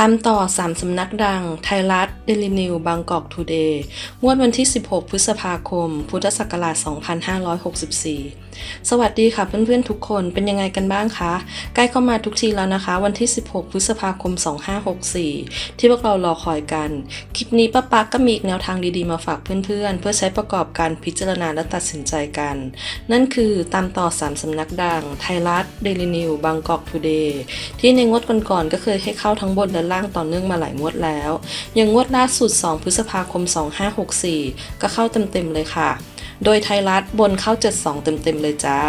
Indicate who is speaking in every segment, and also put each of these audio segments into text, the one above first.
Speaker 1: ตามต่อ 3 สำนักดัง ไทยรัฐ เดลินิว บางกอกทูเดย์ งวดวันที่ 16 พฤษภาคม พุทธศักราช 2564 สวัสดีค่ะเพื่อนๆทุกคน เป็นยังไงกันบ้างคะ ใกล้เข้ามาทุกทีแล้วนะคะ วันที่ 16 พฤษภาคม 2564 ที่พวกเรารอคอยกัน คลิปนี้ป้าปักก็มีอีกแนวทางดีๆมาฝากเพื่อนๆ เพื่อใช้ประกอบการพิจารณาและตัดสินใจกัน นั่นคือตามต่อ 3 สำนักดัง ไทยรัฐ เดลินิว บางกอกทูเดย์ ที่ในงวดก่อนๆก็เคยให้เข้าทั้งบนและล่างต่อเนื่องมาหลายงวดแล้ว อย่างงวดล่าสุด 2 พฤษภาคม 2564 ก็เข้าเต็มๆเลยค่ะ โดยไทยรัฐบนเข้า 72 เต็มๆเลยจ้า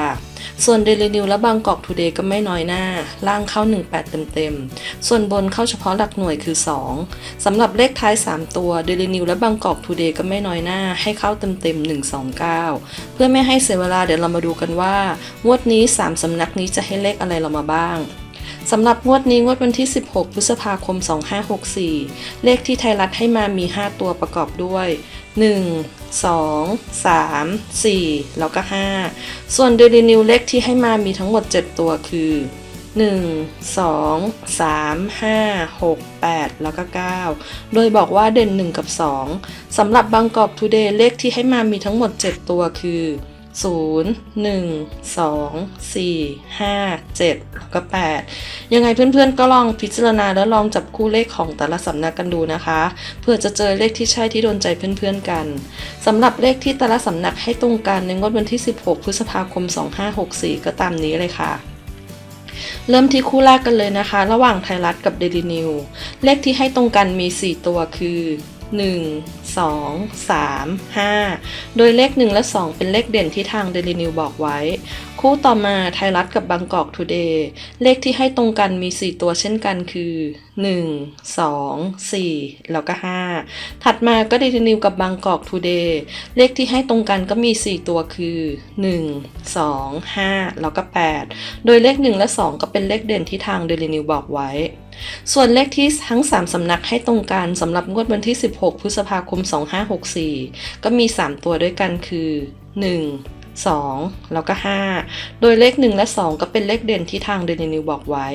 Speaker 1: ส่วนเดลินิวและบางกอกทูเดย์ก็ไม่น้อยหน้า ล่างเข้า 18 เต็มๆ ส่วนบนเข้าเฉพาะหลักหน่วยคือ 2สำหรับเลขท้าย 3 ตัวเดลินิวและบางกอกทูเดย์ก็ไม่น้อยหน้า ให้เข้าเต็มๆ 129 เพื่อไม่ให้เสียเวลาเดี๋ยวเรามาดูกันว่างวดนี้ 3สำนักนี้จะให้เลขอะไรเรามาบ้าง สำหรับงวดนี้งวดวันที่ 16 พฤษภาคม 2564 เลขที่ไทยรัฐให้มามี 5 ตัวประกอบด้วย 1 2 3 4 แล้วก็ 5 ส่วนเดลินิวเลขที่ให้มามีทั้งหมด 7 ตัวคือ 1 2 3 5 6 8 แล้วก็ 9 โดยบอกว่าเด่น 1 กับ 2 สำหรับบางกอกทูเดย์เลขที่ให้มามีทั้งหมด 7 ตัวคือ 0 1 2 4 5 7 ก็8ยังไงเพื่อนๆก็ลองพิจารณาแล้วลองจับคู่เลขของแต่ละสำนักกันดูนะคะ เพื่อจะเจอเลขที่ใช่ที่โดนใจเพื่อนๆกันสำหรับเลขที่แต่ละสำนักให้ตรงกันในงวดวันที่ 16 พฤษภาคม 2564 ก็ตามนี้เลยค่ะเริ่มที่คู่แรกกันเลยนะคะ ระหว่างไทยรัฐกับเดลินิวเลขที่ให้ตรงกันมี 4 ตัวคือ 1 2 3 5 โดยเลข 1 และ 2 เป็นเลขเด่นที่ทางเดลินิวบอกไว้ คู่ต่อมาไทยรัฐกับบางกอกทูเดย์เลขที่ให้ตรงกันมี 4 ตัวเช่นกันคือ 1 2 4 แล้วก็ 5 ถัดมาก็เดลินิวกับบางกอกทูเดย์เลขที่ให้ตรงกันก็มี 4 ตัวคือ 1 2 5 แล้วก็ 8 โดยเลข 1 และ 2 ก็เป็นเลขเด่นที่ทางเดลินิวบอกไว้ ส่วนเลขที่ทั้ง 3 สำนักให้ตรงกันสำหรับงวดวันที่ 16 พฤษภาคม 2564 ก็มี 3 ตัวด้วยกันคือ 1 2 แล้วก็ 5 โดยเลข 1 และ 2 ก็เป็นเลขเด่นที่ทางเดนินิวบอกไว้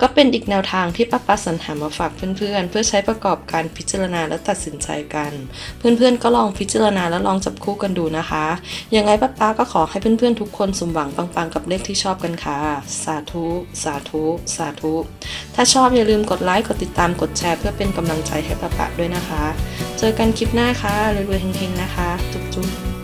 Speaker 1: ก็เป็นอีกแนวทางที่ป้าป้าสรรหามาฝากเพื่อนๆ เพื่อใช้ประกอบการพิจารณาและตัดสินใจกัน เพื่อนๆ ก็ลองพิจารณาและลองจับคู่กันดูนะคะยังไงป้าป้าก็ขอให้เพื่อนๆ ทุกคนสมหวังปังๆ กับเลขที่ชอบกันค่ะ สาธุ สาธุ สาธุ ถ้าชอบอย่าลืมกดไลค์ กดติดตาม กดแชร์ เพื่อเป็นกำลังใจให้ป้าป้าด้วยนะคะ เจอกันคลิปหน้าค่ะรวยๆเฮงๆนะคะ จุ๊บๆ